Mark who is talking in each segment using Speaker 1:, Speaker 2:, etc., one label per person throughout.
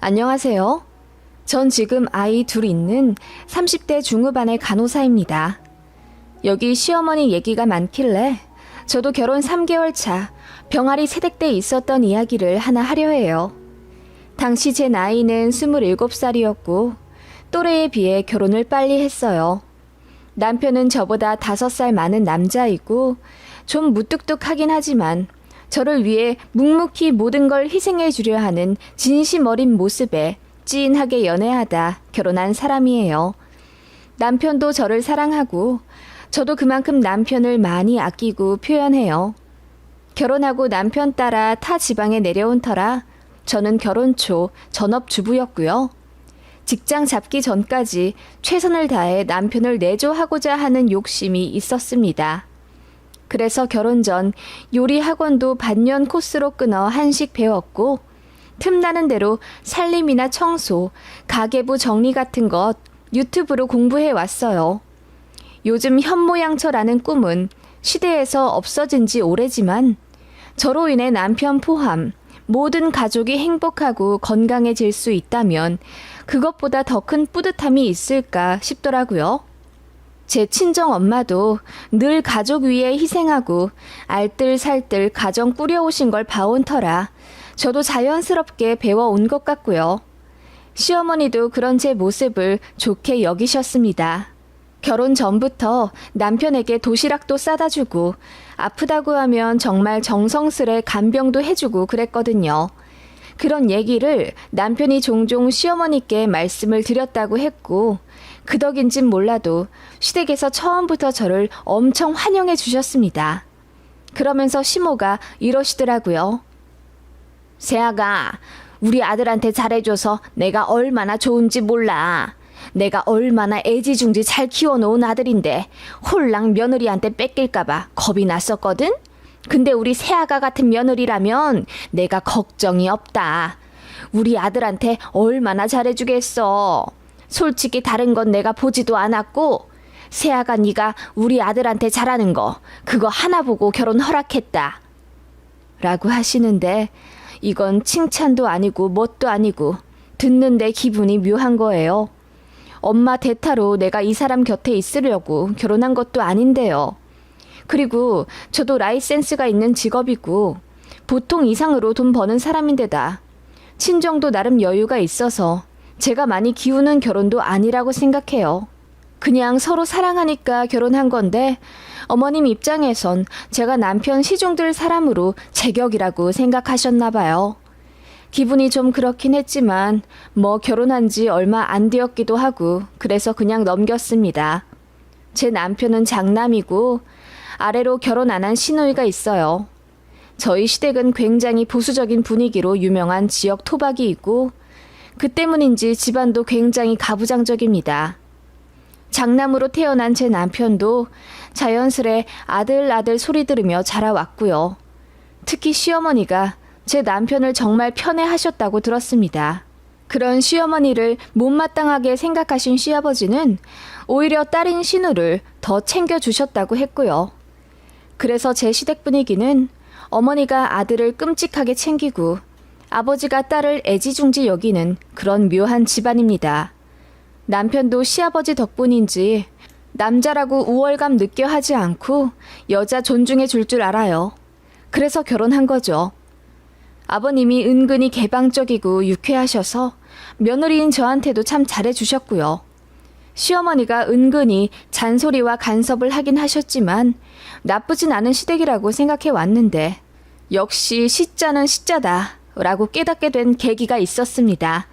Speaker 1: 안녕하세요. 전 지금 아이 둘 있는 30대 중후반의 간호사입니다. 여기 시어머니 얘기가 많길래 저도 결혼 3개월 차 병아리 세댁 때 있었던 이야기를 하나 하려 해요. 당시 제 나이는 27살이었고 또래에 비해 결혼을 빨리 했어요. 남편은 저보다 5살 많은 남자이고 좀 무뚝뚝하긴 하지만 저를 위해 묵묵히 모든 걸 희생해 주려 하는 진심 어린 모습에 찐하게 연애하다 결혼한 사람이에요. 남편도 저를 사랑하고 저도 그만큼 남편을 많이 아끼고 표현해요. 결혼하고 남편 따라 타 지방에 내려온 터라 저는 결혼 초 전업주부였고요. 직장 잡기 전까지 최선을 다해 남편을 내조하고자 하는 욕심이 있었습니다. 그래서 결혼 전 요리 학원도 반년 코스로 끊어 한식 배웠고 틈나는 대로 살림이나 청소, 가계부 정리 같은 것 유튜브로 공부해 왔어요. 요즘 현모양처라는 꿈은 시대에서 없어진 지 오래지만 저로 인해 남편 포함 모든 가족이 행복하고 건강해질 수 있다면 그것보다 더 큰 뿌듯함이 있을까 싶더라고요. 제 친정 엄마도 늘 가족 위해 희생하고 알뜰살뜰 가정 꾸려오신 걸 봐온 터라 저도 자연스럽게 배워온 것 같고요. 시어머니도 그런 제 모습을 좋게 여기셨습니다. 결혼 전부터 남편에게 도시락도 싸다 주고 아프다고 하면 정말 정성스레 간병도 해주고 그랬거든요. 그런 얘기를 남편이 종종 시어머니께 말씀을 드렸다고 했고 그 덕인진 몰라도 시댁에서 처음부터 저를 엄청 환영해 주셨습니다. 그러면서 시모가 이러시더라고요. 세아가 우리 아들한테 잘해줘서 내가 얼마나 좋은지 몰라. 내가 얼마나 애지중지 잘 키워놓은 아들인데 홀랑 며느리한테 뺏길까봐 겁이 났었거든? 근데 우리 새아가 같은 며느리라면 내가 걱정이 없다. 우리 아들한테 얼마나 잘해주겠어. 솔직히 다른 건 내가 보지도 않았고 새아가 네가 우리 아들한테 잘하는 거 그거 하나 보고 결혼 허락했다. 라고 하시는데 이건 칭찬도 아니고 뭣도 아니고 듣는데 기분이 묘한 거예요. 엄마 대타로 내가 이 사람 곁에 있으려고 결혼한 것도 아닌데요. 그리고 저도 라이센스가 있는 직업이고 보통 이상으로 돈 버는 사람인데다 친정도 나름 여유가 있어서 제가 많이 기우는 결혼도 아니라고 생각해요. 그냥 서로 사랑하니까 결혼한 건데 어머님 입장에선 제가 남편 시중들 사람으로 제격이라고 생각하셨나 봐요. 기분이 좀 그렇긴 했지만 뭐 결혼한 지 얼마 안 되었기도 하고 그래서 그냥 넘겼습니다. 제 남편은 장남이고 아래로 결혼 안 한 시누이가 있어요. 저희 시댁은 굉장히 보수적인 분위기로 유명한 지역 토박이 있고 그 때문인지 집안도 굉장히 가부장적입니다. 장남으로 태어난 제 남편도 자연스레 아들 아들 소리 들으며 자라왔고요. 특히 시어머니가 제 남편을 정말 편애하셨다고 들었습니다. 그런 시어머니를 못마땅하게 생각하신 시아버지는 오히려 딸인 신우를 더 챙겨주셨다고 했고요. 그래서 제 시댁 분위기는 어머니가 아들을 끔찍하게 챙기고 아버지가 딸을 애지중지 여기는 그런 묘한 집안입니다. 남편도 시아버지 덕분인지 남자라고 우월감 느껴 하지 않고 여자 존중해 줄 줄 알아요. 그래서 결혼한 거죠. 아버님이 은근히 개방적이고 유쾌하셔서 며느리인 저한테도 참 잘해 주셨고요. 시어머니가 은근히 잔소리와 간섭을 하긴 하셨지만 나쁘진 않은 시댁이라고 생각해 왔는데 역시 시자는 시자다 라고 깨닫게 된 계기가 있었습니다.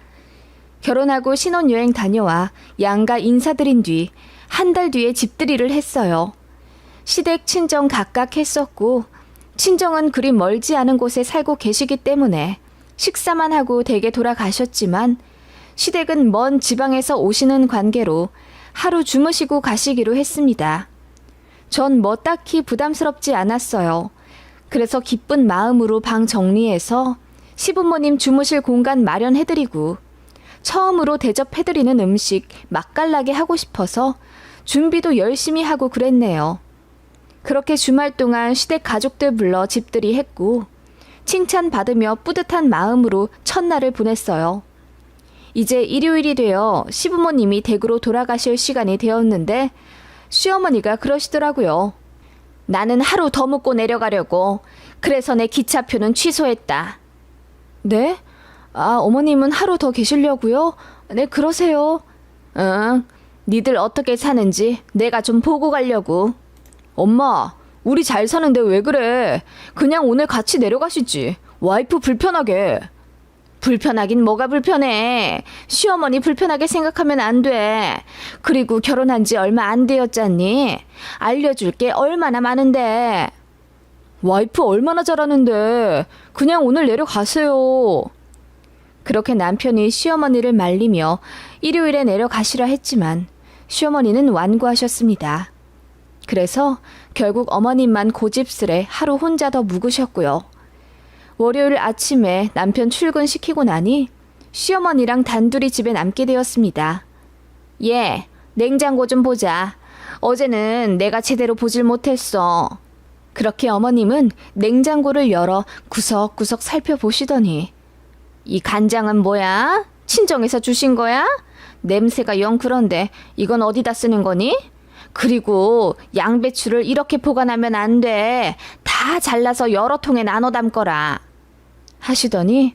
Speaker 1: 결혼하고 신혼여행 다녀와 양가 인사드린 뒤 한 달 뒤에 집들이를 했어요. 시댁 친정 각각 했었고 친정은 그리 멀지 않은 곳에 살고 계시기 때문에 식사만 하고 댁에 돌아가셨지만 시댁은 먼 지방에서 오시는 관계로 하루 주무시고 가시기로 했습니다. 전 뭐 딱히 부담스럽지 않았어요. 그래서 기쁜 마음으로 방 정리해서 시부모님 주무실 공간 마련해드리고 처음으로 대접해드리는 음식 맛깔나게 하고 싶어서 준비도 열심히 하고 그랬네요. 그렇게 주말 동안 시댁 가족들 불러 집들이 했고 칭찬받으며 뿌듯한 마음으로 첫날을 보냈어요. 이제 일요일이 되어 시부모님이 댁으로 돌아가실 시간이 되었는데 시어머니가 그러시더라고요. 나는 하루 더 묵고 내려가려고. 그래서 내 기차표는 취소했다. 네? 아, 어머님은 하루 더 계시려고요? 네, 그러세요. 응. 니들 어떻게 사는지 내가 좀 보고 가려고. 엄마, 우리 잘 사는데 왜 그래? 그냥 오늘 같이 내려가시지. 와이프 불편하게. 불편하긴 뭐가 불편해. 시어머니 불편하게 생각하면 안 돼. 그리고 결혼한 지 얼마 안 되었잖니? 알려줄 게 얼마나 많은데. 와이프 얼마나 잘하는데. 그냥 오늘 내려가세요. 그렇게 남편이 시어머니를 말리며 일요일에 내려가시라 했지만 시어머니는 완고하셨습니다. 그래서 결국 어머님만 고집스레 하루 혼자 더 묵으셨고요. 월요일 아침에 남편 출근시키고 나니 시어머니랑 단둘이 집에 남게 되었습니다. 예, 냉장고 좀 보자. 어제는 내가 제대로 보질 못했어. 그렇게 어머님은 냉장고를 열어 구석구석 살펴보시더니 이 간장은 뭐야? 친정에서 주신 거야? 냄새가 영 그런데 이건 어디다 쓰는 거니? 그리고 양배추를 이렇게 보관하면 안 돼. 다 잘라서 여러 통에 나눠 담거라. 하시더니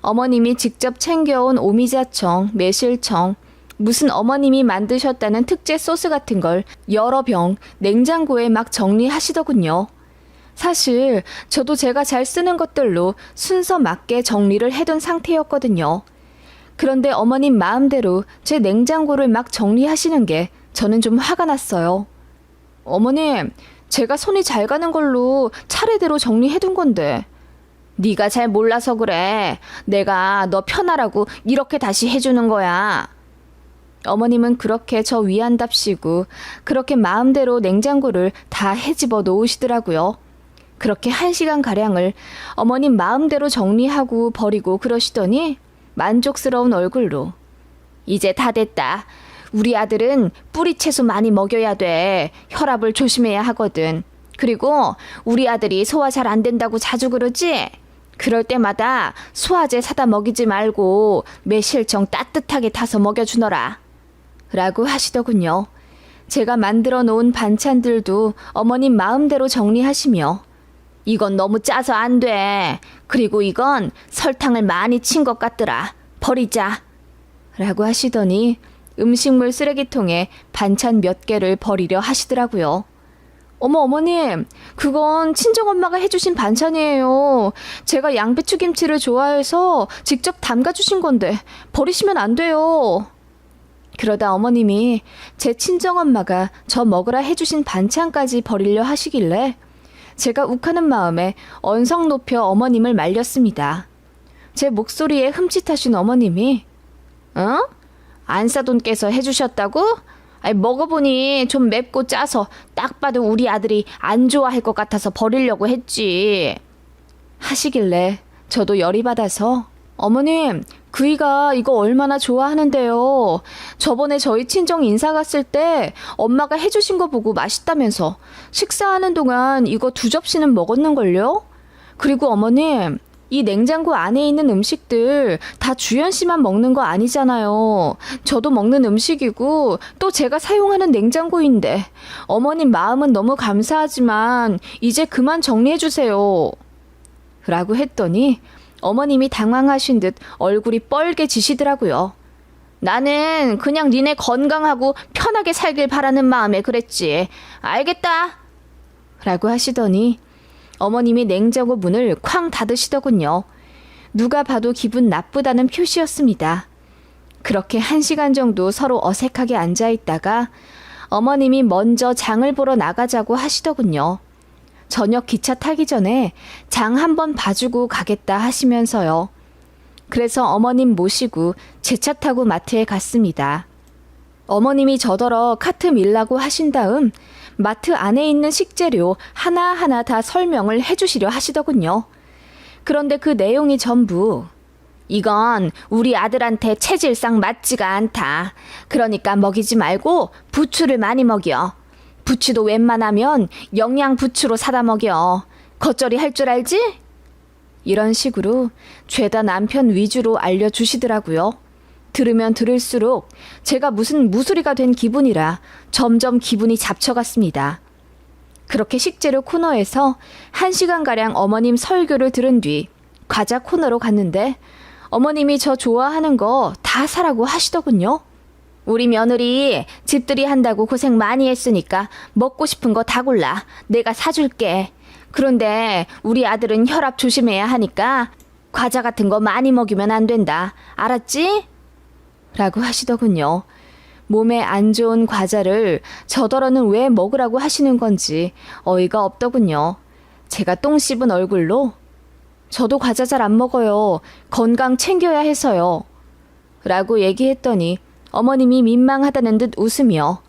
Speaker 1: 어머님이 직접 챙겨온 오미자청, 매실청, 무슨 어머님이 만드셨다는 특제 소스 같은 걸 여러 병 냉장고에 막 정리하시더군요. 사실 저도 제가 잘 쓰는 것들로 순서 맞게 정리를 해둔 상태였거든요. 그런데 어머님 마음대로 제 냉장고를 막 정리하시는 게 저는 좀 화가 났어요. 어머님, 제가 손이 잘 가는 걸로 차례대로 정리해둔 건데. 네가 잘 몰라서 그래. 내가 너 편하라고 이렇게 다시 해주는 거야. 어머님은 그렇게 저 위한답시고 그렇게 마음대로 냉장고를 다 해집어 놓으시더라고요. 그렇게 한 시간 가량을 어머님 마음대로 정리하고 버리고 그러시더니 만족스러운 얼굴로 이제 다 됐다. 우리 아들은 뿌리 채소 많이 먹여야 돼. 혈압을 조심해야 하거든. 그리고 우리 아들이 소화 잘 안 된다고 자주 그러지? 그럴 때마다 소화제 사다 먹이지 말고 매실청 따뜻하게 타서 먹여주너라. 라고 하시더군요. 제가 만들어 놓은 반찬들도 어머님 마음대로 정리하시며 이건 너무 짜서 안 돼. 그리고 이건 설탕을 많이 친 것 같더라. 버리자. 라고 하시더니 음식물 쓰레기통에 반찬 몇 개를 버리려 하시더라고요. 어머, 어머님, 그건 친정엄마가 해주신 반찬이에요. 제가 양배추 김치를 좋아해서 직접 담가주신 건데, 버리시면 안 돼요. 그러다 어머님이 제 친정엄마가 저 먹으라 해주신 반찬까지 버리려 하시길래, 제가 욱하는 마음에 언성 높여 어머님을 말렸습니다. 제 목소리에 흠칫하신 어머님이, 어? 안사돈께서 해주셨다고? 아니, 먹어보니 좀 맵고 짜서 딱 봐도 우리 아들이 안 좋아할 것 같아서 버리려고 했지. 하시길래 저도 열이 받아서 어머님, 그이가 이거 얼마나 좋아하는데요. 저번에 저희 친정 인사 갔을 때 엄마가 해주신 거 보고 맛있다면서 식사하는 동안 이거 두 접시는 먹었는걸요? 그리고 어머님, 이 냉장고 안에 있는 음식들 다 주연 씨만 먹는 거 아니잖아요. 저도 먹는 음식이고 또 제가 사용하는 냉장고인데 어머님 마음은 너무 감사하지만 이제 그만 정리해 주세요. 라고 했더니 어머님이 당황하신 듯 얼굴이 뻘개지시더라고요. 나는 그냥 니네 건강하고 편하게 살길 바라는 마음에 그랬지. 알겠다. 라고 하시더니 어머님이 냉장고 문을 쾅 닫으시더군요. 누가 봐도 기분 나쁘다는 표시였습니다. 그렇게 한 시간 정도 서로 어색하게 앉아 있다가 어머님이 먼저 장을 보러 나가자고 하시더군요. 저녁 기차 타기 전에 장 한번 봐주고 가겠다 하시면서요. 그래서 어머님 모시고 제 차 타고 마트에 갔습니다. 어머님이 저더러 카트 밀라고 하신 다음 마트 안에 있는 식재료 하나하나 다 설명을 해주시려 하시더군요. 그런데 그 내용이 전부 이건 우리 아들한테 체질상 맞지가 않다. 그러니까 먹이지 말고 부추를 많이 먹여. 부추도 웬만하면 영양 부추로 사다 먹여. 겉절이 할 줄 알지? 이런 식으로 죄다 남편 위주로 알려주시더라고요. 들으면 들을수록 제가 무슨 무수리가 된 기분이라 점점 기분이 잡쳐갔습니다. 그렇게 식재료 코너에서 한 시간가량 어머님 설교를 들은 뒤 과자 코너로 갔는데 어머님이 저 좋아하는 거 다 사라고 하시더군요. 우리 며느리 집들이 한다고 고생 많이 했으니까 먹고 싶은 거 다 골라. 내가 사줄게. 그런데 우리 아들은 혈압 조심해야 하니까 과자 같은 거 많이 먹이면 안 된다. 알았지? 라고 하시더군요. 몸에 안 좋은 과자를 저더러는 왜 먹으라고 하시는 건지 어이가 없더군요. 제가 똥 씹은 얼굴로 저도 과자 잘 안 먹어요. 건강 챙겨야 해서요. 라고 얘기했더니 어머님이 민망하다는 듯 웃으며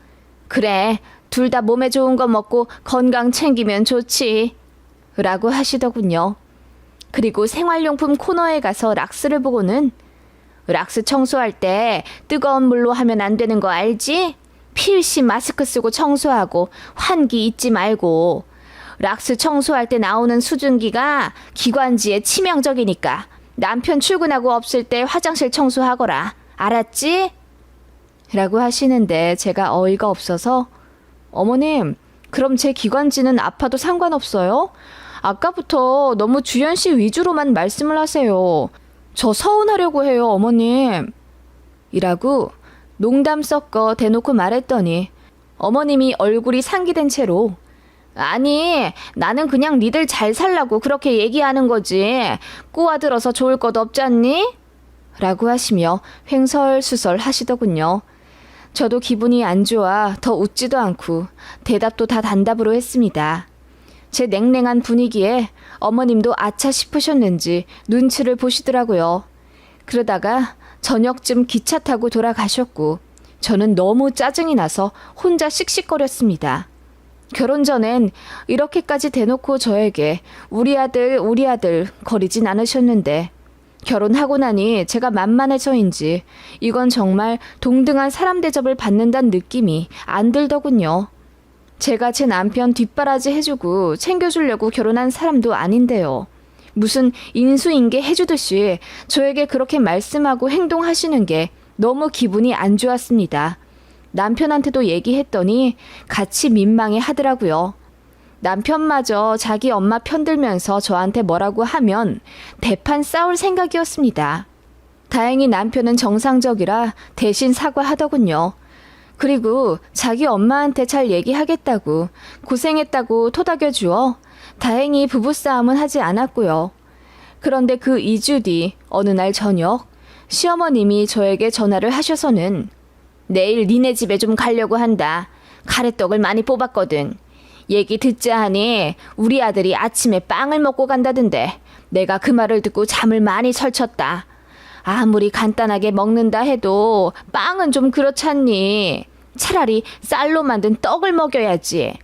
Speaker 1: 그래, 둘 다 몸에 좋은 거 먹고 건강 챙기면 좋지. 라고 하시더군요. 그리고 생활용품 코너에 가서 락스를 보고는 락스 청소할 때 뜨거운 물로 하면 안 되는 거 알지? 필시 마스크 쓰고 청소하고 환기 잊지 말고 락스 청소할 때 나오는 수증기가 기관지에 치명적이니까 남편 출근하고 없을 때 화장실 청소하거라. 알았지? 라고 하시는데 제가 어이가 없어서 어머님, 그럼 제 기관지는 아파도 상관없어요? 아까부터 너무 주연 씨 위주로만 말씀을 하세요. 저 서운하려고 해요, 어머님. 이라고 농담 섞어 대놓고 말했더니 어머님이 얼굴이 상기된 채로 아니, 나는 그냥 니들 잘 살라고 그렇게 얘기하는 거지. 꼬아들어서 좋을 것 없잖니? 라고 하시며 횡설수설 하시더군요. 저도 기분이 안 좋아 더 웃지도 않고 대답도 다 단답으로 했습니다. 제 냉랭한 분위기에 어머님도 아차 싶으셨는지 눈치를 보시더라고요. 그러다가 저녁쯤 기차 타고 돌아가셨고 저는 너무 짜증이 나서 혼자 씩씩거렸습니다. 결혼 전엔 이렇게까지 대놓고 저에게 우리 아들, 우리 아들 거리진 않으셨는데 결혼하고 나니 제가 만만해서인지 이건 정말 동등한 사람 대접을 받는다는 느낌이 안 들더군요. 제가 제 남편 뒷바라지 해주고 챙겨주려고 결혼한 사람도 아닌데요. 무슨 인수인계 해주듯이 저에게 그렇게 말씀하고 행동하시는 게 너무 기분이 안 좋았습니다. 남편한테도 얘기했더니 같이 민망해 하더라고요. 남편마저 자기 엄마 편들면서 저한테 뭐라고 하면 대판 싸울 생각이었습니다. 다행히 남편은 정상적이라 대신 사과하더군요. 그리고 자기 엄마한테 잘 얘기하겠다고 고생했다고 토닥여 주어 다행히 부부싸움은 하지 않았고요. 그런데 그 2주 뒤 어느 날 저녁 시어머님이 저에게 전화를 하셔서는 내일 니네 집에 좀 가려고 한다. 가래떡을 많이 뽑았거든. 얘기 듣자 하니 우리 아들이 아침에 빵을 먹고 간다던데 내가 그 말을 듣고 잠을 많이 설쳤다. 아무리 간단하게 먹는다 해도 빵은 좀 그렇잖니. 차라리 쌀로 만든 떡을 먹여야지.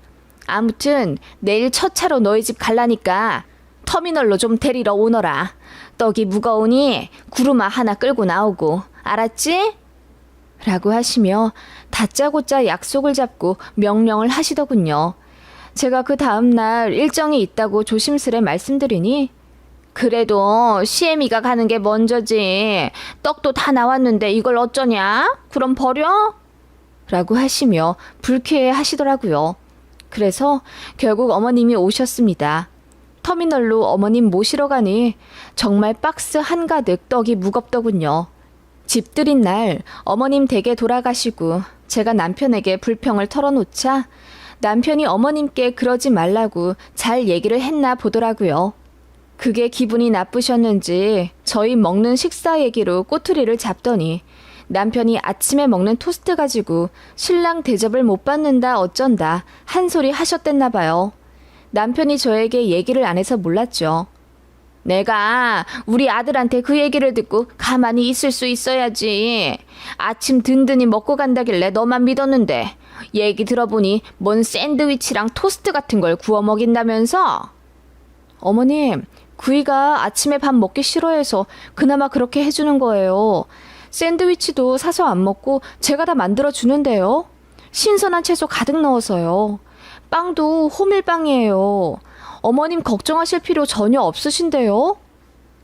Speaker 1: 아무튼 내일 첫 차로 너희 집 갈라니까 터미널로 좀 데리러 오너라. 떡이 무거우니 구루마 하나 끌고 나오고 알았지? 라고 하시며 다짜고짜 약속을 잡고 명령을 하시더군요. 제가 그 다음날 일정이 있다고 조심스레 말씀드리니 그래도 시애미가 가는 게 먼저지. 떡도 다 나왔는데 이걸 어쩌냐? 그럼 버려? 라고 하시며 불쾌해 하시더라고요. 그래서 결국 어머님이 오셨습니다. 터미널로 어머님 모시러 가니 정말 박스 한가득 떡이 무겁더군요. 집들인 날 어머님 댁에 돌아가시고 제가 남편에게 불평을 털어놓자 남편이 어머님께 그러지 말라고 잘 얘기를 했나 보더라고요. 그게 기분이 나쁘셨는지 저희 먹는 식사 얘기로 꼬투리를 잡더니 남편이 아침에 먹는 토스트 가지고 신랑 대접을 못 받는다 어쩐다 한 소리 하셨댔나 봐요. 남편이 저에게 얘기를 안 해서 몰랐죠. 내가 우리 아들한테 그 얘기를 듣고 가만히 있을 수 있어야지. 아침 든든히 먹고 간다길래 너만 믿었는데 얘기 들어보니 뭔 샌드위치랑 토스트 같은 걸 구워 먹인다면서? 어머님, 구이가 아침에 밥 먹기 싫어해서 그나마 그렇게 해주는 거예요. 샌드위치도 사서 안 먹고 제가 다 만들어 주는데요. 신선한 채소 가득 넣어서요. 빵도 호밀빵이에요. 어머님 걱정하실 필요 전혀 없으신데요?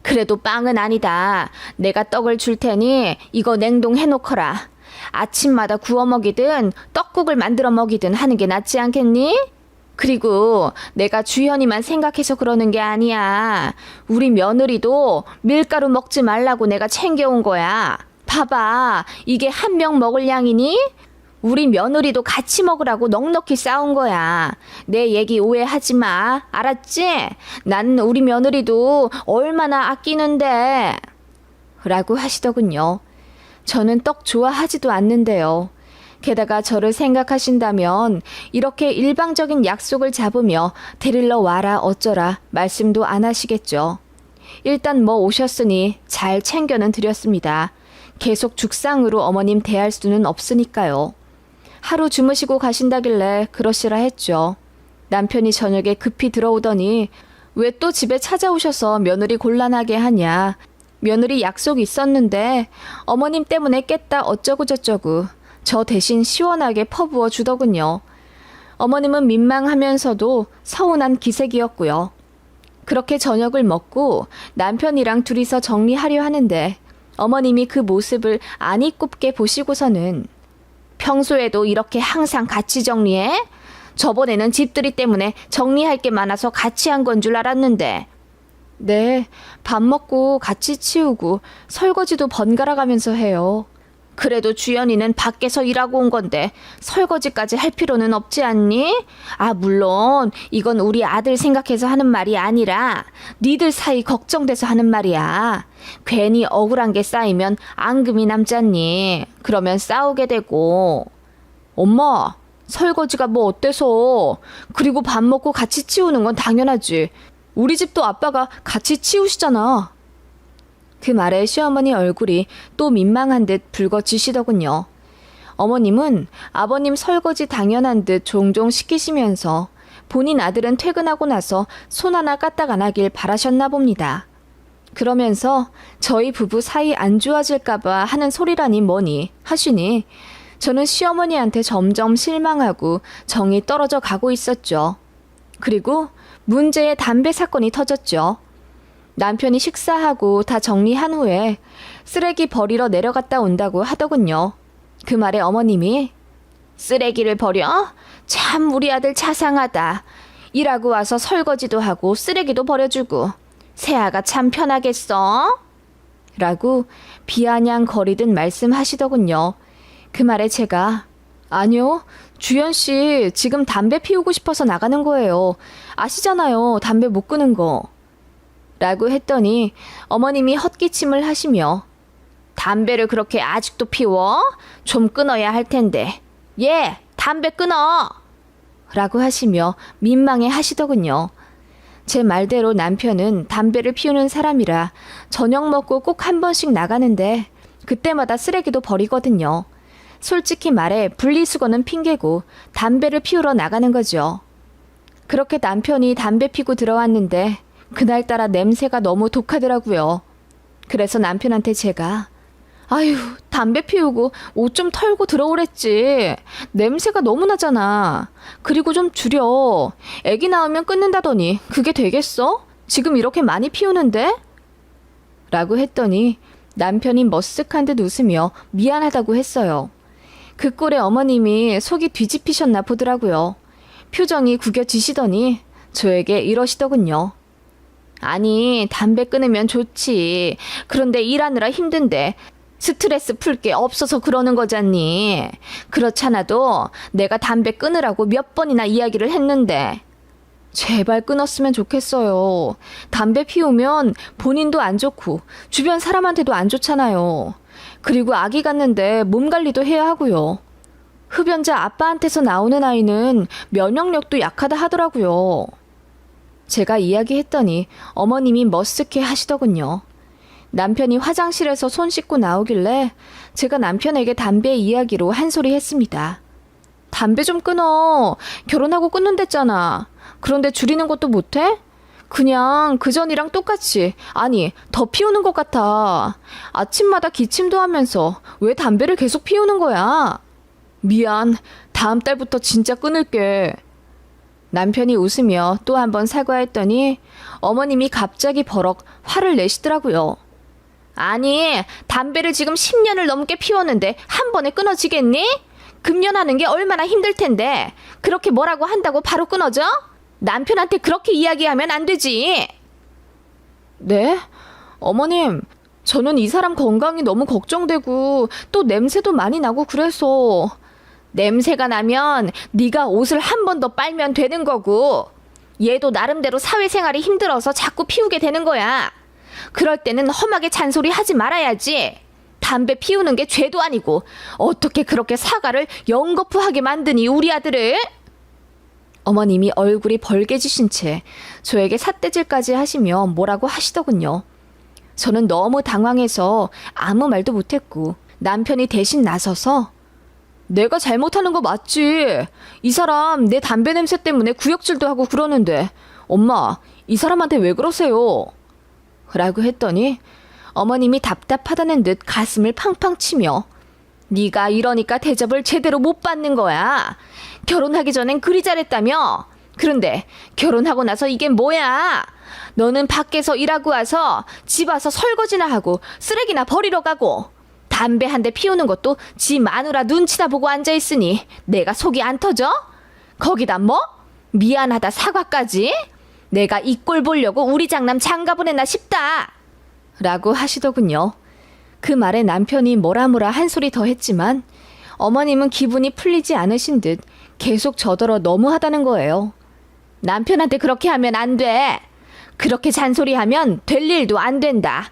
Speaker 1: 그래도 빵은 아니다. 내가 떡을 줄 테니 이거 냉동해 놓거라. 아침마다 구워 먹이든 떡국을 만들어 먹이든 하는 게 낫지 않겠니? 그리고 내가 주현이만 생각해서 그러는 게 아니야. 우리 며느리도 밀가루 먹지 말라고 내가 챙겨온 거야. 봐봐. 이게 한명 먹을 양이니? 우리 며느리도 같이 먹으라고 넉넉히 싸운 거야. 내 얘기 오해하지 마. 알았지? 난 우리 며느리도 얼마나 아끼는데. 라고 하시더군요. 저는 떡 좋아하지도 않는데요. 게다가 저를 생각하신다면 이렇게 일방적인 약속을 잡으며 데릴러 와라 어쩌라 말씀도 안 하시겠죠. 일단 뭐 오셨으니 잘 챙겨는 드렸습니다. 계속 죽상으로 어머님 대할 수는 없으니까요. 하루 주무시고 가신다길래 그러시라 했죠. 남편이 저녁에 급히 들어오더니 왜 또 집에 찾아오셔서 며느리 곤란하게 하냐. 며느리 약속 있었는데 어머님 때문에 깼다 어쩌고저쩌고 저 대신 시원하게 퍼부어 주더군요. 어머님은 민망하면서도 서운한 기색이었고요. 그렇게 저녁을 먹고 남편이랑 둘이서 정리하려 하는데 어머님이 그 모습을 아니 꼽게 보시고서는 평소에도 이렇게 항상 같이 정리해? 저번에는 집들이 때문에 정리할 게 많아서 같이 한 건 줄 알았는데. 네, 밥 먹고 같이 치우고 설거지도 번갈아 가면서 해요. 그래도 주연이는 밖에서 일하고 온 건데 설거지까지 할 필요는 없지 않니? 아, 물론 이건 우리 아들 생각해서 하는 말이 아니라 니들 사이 걱정돼서 하는 말이야. 괜히 억울한 게 쌓이면 앙금이 남잖니. 그러면 싸우게 되고. 엄마, 설거지가 뭐 어때서? 그리고 밥 먹고 같이 치우는 건 당연하지. 우리 집도 아빠가 같이 치우시잖아. 그 말에 시어머니 얼굴이 또 민망한 듯 붉어지시더군요. 어머님은 아버님 설거지 당연한 듯 종종 시키시면서 본인 아들은 퇴근하고 나서 손 하나 까딱 안 하길 바라셨나 봅니다. 그러면서 저희 부부 사이 안 좋아질까봐 하는 소리라니 뭐니 하시니 저는 시어머니한테 점점 실망하고 정이 떨어져 가고 있었죠. 그리고 문제의 담배 사건이 터졌죠. 남편이 식사하고 다 정리한 후에 쓰레기 버리러 내려갔다 온다고 하더군요. 그 말에 어머님이 쓰레기를 버려? 참 우리 아들 자상하다. 일하고 와서 설거지도 하고 쓰레기도 버려주고 세아가 참 편하겠어? 라고 비아냥거리듯 말씀하시더군요. 그 말에 제가 아니요. 주연 씨 지금 담배 피우고 싶어서 나가는 거예요. 아시잖아요. 담배 못 끄는 거. 라고 했더니 어머님이 헛기침을 하시며 담배를 그렇게 아직도 피워? 좀 끊어야 할 텐데. 예, 담배 끊어! 라고 하시며 민망해 하시더군요. 제 말대로 남편은 담배를 피우는 사람이라 저녁 먹고 꼭 한 번씩 나가는데 그때마다 쓰레기도 버리거든요. 솔직히 말해 분리수거는 핑계고 담배를 피우러 나가는 거죠. 그렇게 남편이 담배 피고 들어왔는데 그날따라 냄새가 너무 독하더라고요. 그래서 남편한테 제가 아유, 담배 피우고 옷 좀 털고 들어오랬지. 냄새가 너무 나잖아. 그리고 좀 줄여. 애기 낳으면 끊는다더니 그게 되겠어? 지금 이렇게 많이 피우는데? 라고 했더니 남편이 머쓱한 듯 웃으며 미안하다고 했어요. 그 꼴에 어머님이 속이 뒤집히셨나 보더라고요. 표정이 구겨지시더니 저에게 이러시더군요. 아니, 담배 끊으면 좋지. 그런데 일하느라 힘든데 스트레스 풀 게 없어서 그러는 거잖니. 그렇잖아도 내가 담배 끊으라고 몇 번이나 이야기를 했는데. 제발 끊었으면 좋겠어요. 담배 피우면 본인도 안 좋고 주변 사람한테도 안 좋잖아요. 그리고 아기 갔는데 몸 관리도 해야 하고요. 흡연자 아빠한테서 나오는 아이는 면역력도 약하다 하더라고요. 제가 이야기했더니 어머님이 머쓱해 하시더군요. 남편이 화장실에서 손 씻고 나오길래 제가 남편에게 담배 이야기로 한 소리 했습니다. 담배 좀 끊어. 결혼하고 끊는댔잖아. 그런데 줄이는 것도 못해? 그냥 그전이랑 똑같이, 아니, 더 피우는 것 같아. 아침마다 기침도 하면서 왜 담배를 계속 피우는 거야? 미안. 다음 달부터 진짜 끊을게. 남편이 웃으며 또 한 번 사과했더니 어머님이 갑자기 버럭 화를 내시더라고요. 아니, 담배를 지금 10년을 넘게 피웠는데 한 번에 끊어지겠니? 금연하는 게 얼마나 힘들 텐데 그렇게 뭐라고 한다고 바로 끊어져? 남편한테 그렇게 이야기하면 안 되지. 네? 어머님, 저는 이 사람 건강이 너무 걱정되고 또 냄새도 많이 나고 그래서 냄새가 나면 네가 옷을 한 번 더 빨면 되는 거고 얘도 나름대로 사회생활이 힘들어서 자꾸 피우게 되는 거야. 그럴 때는 험하게 잔소리 하지 말아야지. 담배 피우는 게 죄도 아니고 어떻게 그렇게 사과를 연거푸하게 만드니 우리 아들을? 어머님이 얼굴이 벌개지신 채 저에게 삿대질까지 하시며 뭐라고 하시더군요. 저는 너무 당황해서 아무 말도 못했고 남편이 대신 나서서 내가 잘못하는 거 맞지? 이 사람 내 담배 냄새 때문에 구역질도 하고 그러는데 엄마 이 사람한테 왜 그러세요? 라고 했더니 어머님이 답답하다는 듯 가슴을 팡팡 치며 네가 이러니까 대접을 제대로 못 받는 거야. 결혼하기 전엔 그리 잘했다며. 그런데 결혼하고 나서 이게 뭐야? 너는 밖에서 일하고 와서 집 와서 설거지나 하고 쓰레기나 버리러 가고 담배 한 대 피우는 것도 지 마누라 눈치나 보고 앉아 있으니 내가 속이 안 터져? 거기다 뭐? 미안하다 사과까지? 내가 이 꼴 보려고 우리 장남 장가 보냈나 싶다. 라고 하시더군요. 그 말에 남편이 뭐라 뭐라 한 소리 더 했지만 어머님은 기분이 풀리지 않으신 듯 계속 저더러 너무하다는 거예요. 남편한테 그렇게 하면 안 돼. 그렇게 잔소리하면 될 일도 안 된다.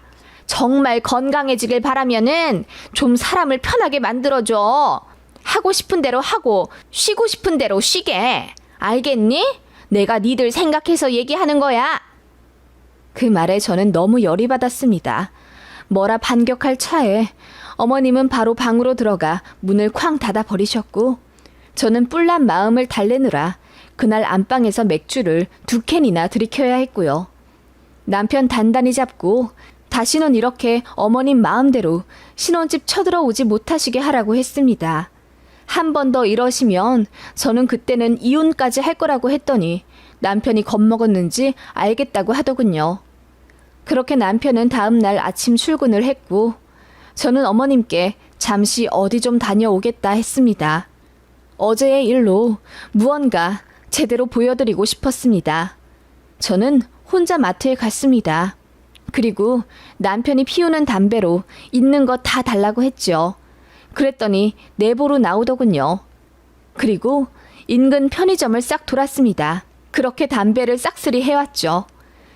Speaker 1: 정말 건강해지길 바라면은 좀 사람을 편하게 만들어줘. 하고 싶은 대로 하고 쉬고 싶은 대로 쉬게. 알겠니? 내가 니들 생각해서 얘기하는 거야. 그 말에 저는 너무 열이 받았습니다. 뭐라 반격할 차에 어머님은 바로 방으로 들어가 문을 쾅 닫아 버리셨고 저는 뿔난 마음을 달래느라 그날 안방에서 맥주를 두 캔이나 들이켜야 했고요. 남편 단단히 잡고 다시는 이렇게 어머님 마음대로 신혼집 쳐들어오지 못하시게 하라고 했습니다. 한 번 더 이러시면 저는 그때는 이혼까지 할 거라고 했더니 남편이 겁먹었는지 알겠다고 하더군요. 그렇게 남편은 다음날 아침 출근을 했고 저는 어머님께 잠시 어디 좀 다녀오겠다 했습니다. 어제의 일로 무언가 제대로 보여드리고 싶었습니다. 저는 혼자 마트에 갔습니다. 그리고 남편이 피우는 담배로 있는 거다 달라고 했죠. 그랬더니 내보로 나오더군요. 그리고 인근 편의점을 싹 돌았습니다. 그렇게 담배를 싹쓸이 해왔죠.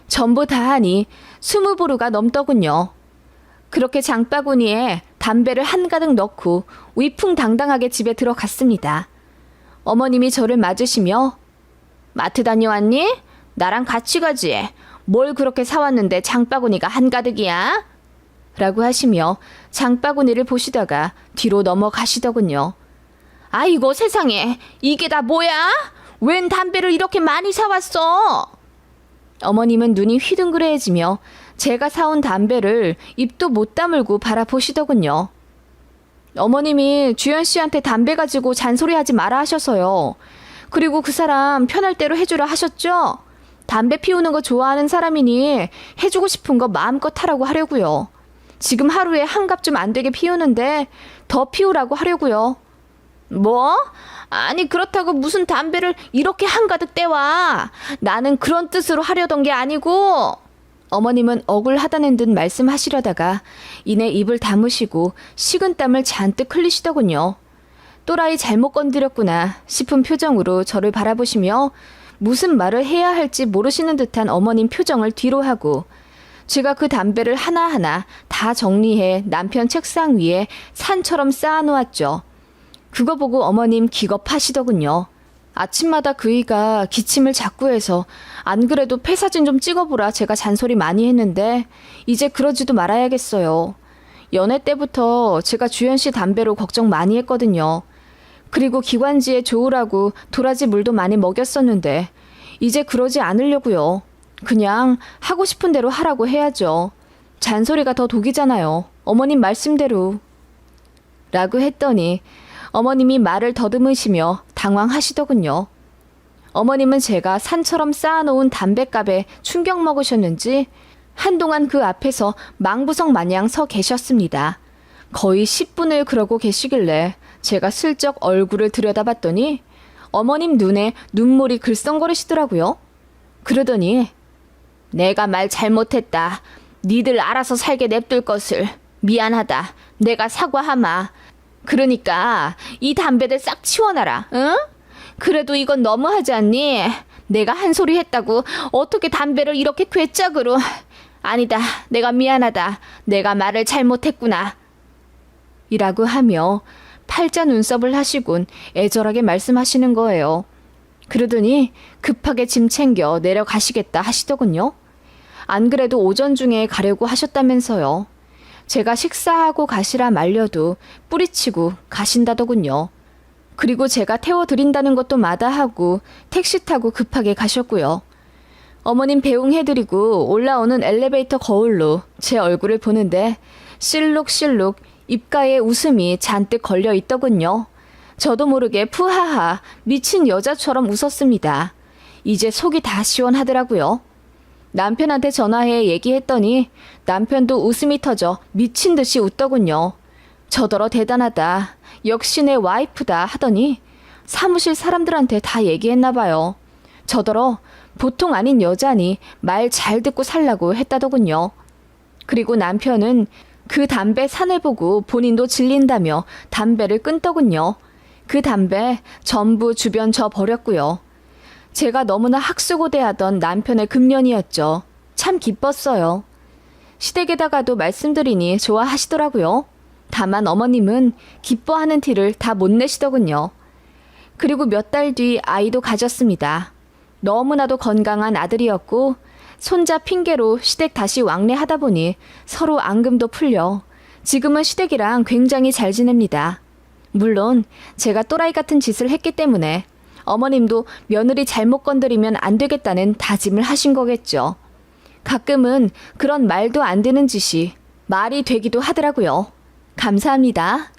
Speaker 1: 전부 다 하니 스무 보루가 넘더군요. 그렇게 장바구니에 담배를 한가득 넣고 위풍당당하게 집에 들어갔습니다. 어머님이 저를 맞으시며 마트 다녀왔니? 나랑 같이 가지. 뭘 그렇게 사왔는데 장바구니가 한가득이야? 라고 하시며 장바구니를 보시다가 뒤로 넘어가시더군요. 아이고 세상에 이게 다 뭐야? 웬 담배를 이렇게 많이 사왔어? 어머님은 눈이 휘둥그레해지며 제가 사온 담배를 입도 못 다물고 바라보시더군요. 어머님이 주연 씨한테 담배 가지고 잔소리하지 마라 하셔서요. 그리고 그 사람 편할 대로 해주라 하셨죠? 담배 피우는 거 좋아하는 사람이니 해주고 싶은 거 마음껏 하라고 하려고요. 지금 하루에 한 갑 좀 안 되게 피우는데 더 피우라고 하려고요. 뭐? 아니 그렇다고 무슨 담배를 이렇게 한가득 떼와. 나는 그런 뜻으로 하려던 게 아니고. 어머님은 억울하다는 듯 말씀하시려다가 이내 입을 다무시고 식은땀을 잔뜩 흘리시더군요. 또라이 잘못 건드렸구나 싶은 표정으로 저를 바라보시며 무슨 말을 해야 할지 모르시는 듯한 어머님 표정을 뒤로 하고 제가 그 담배를 하나하나 다 정리해 남편 책상 위에 산처럼 쌓아놓았죠. 그거 보고 어머님 기겁하시더군요. 아침마다 그이가 기침을 자꾸 해서 안 그래도 폐사진 좀 찍어보라 제가 잔소리 많이 했는데 이제 그러지도 말아야겠어요. 연애 때부터 제가 주현 씨 담배로 걱정 많이 했거든요. 그리고 기관지에 좋으라고 도라지 물도 많이 먹였었는데 이제 그러지 않으려고요. 그냥 하고 싶은 대로 하라고 해야죠. 잔소리가 더 독이잖아요. 어머님 말씀대로. 라고 했더니 어머님이 말을 더듬으시며 당황하시더군요. 어머님은 제가 산처럼 쌓아놓은 담뱃갑에 충격 먹으셨는지 한동안 그 앞에서 망부석 마냥 서 계셨습니다. 거의 10분을 그러고 계시길래 제가 슬쩍 얼굴을 들여다봤더니 어머님 눈에 눈물이 글썽거리시더라고요. 그러더니 내가 말 잘못했다. 니들 알아서 살게 냅둘 것을 미안하다. 내가 사과하마. 그러니까 이 담배들 싹 치워놔라. 응? 그래도 이건 너무하지 않니? 내가 한 소리 했다고 어떻게 담배를 이렇게 괴짝으로 아니다. 내가 미안하다. 내가 말을 잘못했구나. 이라고 하며 팔자 눈썹을 하시곤 애절하게 말씀하시는 거예요. 그러더니 급하게 짐 챙겨 내려가시겠다 하시더군요. 안 그래도 오전 중에 가려고 하셨다면서요. 제가 식사하고 가시라 말려도 뿌리치고 가신다더군요. 그리고 제가 태워드린다는 것도 마다하고 택시 타고 급하게 가셨고요. 어머님 배웅해드리고 올라오는 엘리베이터 거울로 제 얼굴을 보는데 실룩실룩 입가에 웃음이 잔뜩 걸려 있더군요. 저도 모르게 푸하하 미친 여자처럼 웃었습니다. 이제 속이 다 시원하더라고요. 남편한테 전화해 얘기했더니 남편도 웃음이 터져 미친 듯이 웃더군요. 저더러 대단하다. 역시 내 와이프다 하더니 사무실 사람들한테 다 얘기했나 봐요. 저더러 보통 아닌 여자니 말 잘 듣고 살라고 했다더군요. 그리고 남편은 그 담배 산을 보고 본인도 질린다며 담배를 끊더군요. 그 담배 전부 주변 저 버렸고요. 제가 너무나 학수고대하던 남편의 금년이었죠. 참 기뻤어요. 시댁에다가도 말씀드리니 좋아하시더라고요. 다만 어머님은 기뻐하는 티를 다 못 내시더군요. 그리고 몇 달 뒤 아이도 가졌습니다. 너무나도 건강한 아들이었고 손자 핑계로 시댁 다시 왕래하다 보니 서로 앙금도 풀려 지금은 시댁이랑 굉장히 잘 지냅니다. 물론 제가 또라이 같은 짓을 했기 때문에 어머님도 며느리 잘못 건드리면 안 되겠다는 다짐을 하신 거겠죠. 가끔은 그런 말도 안 되는 짓이 말이 되기도 하더라고요. 감사합니다.